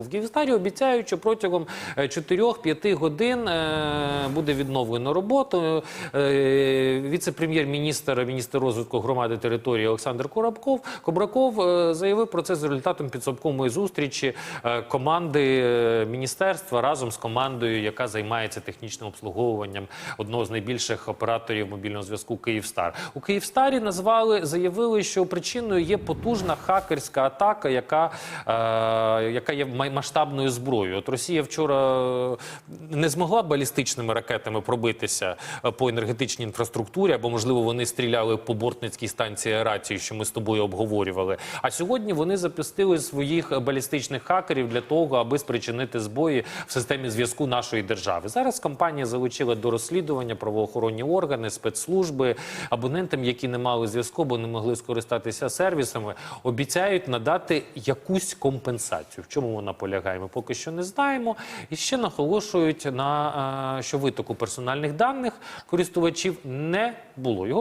В Київстарі обіцяють, що протягом е, 4-5 годин е, буде відновлено роботу. Е, Віце-прем'єр-міністр, міністр розвитку громади території Олександр Коробков Кобраков е, заявив про це за результатом підсумкової зустрічі е, команди е, міністерства разом з командою, яка займається технічним обслуговуванням одного з найбільших операторів мобільного зв'язку Київстар. У Київстарі назвали заявили, що причиною є потужна хакерська атака, яка, е, яка є май- масштабною зброєю. От Росія вчора е, не змогла балістичними ракетами пробитися е, по енергетичній інфраструктурі, або можливо вони стріляли по бортницькій станції аерації, що ми з тобою обговорювали. А сьогодні вони запустили своїх балістичних хакерів для того, аби спричинити збої в системі зв'язку нашої держави. Зараз компанія залучила до розслідування правоохоронні органи, спецслужби, абонентам, які не мали зв'язку, бо не могли скористатися сервісами, обіцяють надати якусь компенсацію. В чому вона полягає? Ми поки що не знаємо. І ще наголошують на е, що витоку персональних даних користувачів не було. Його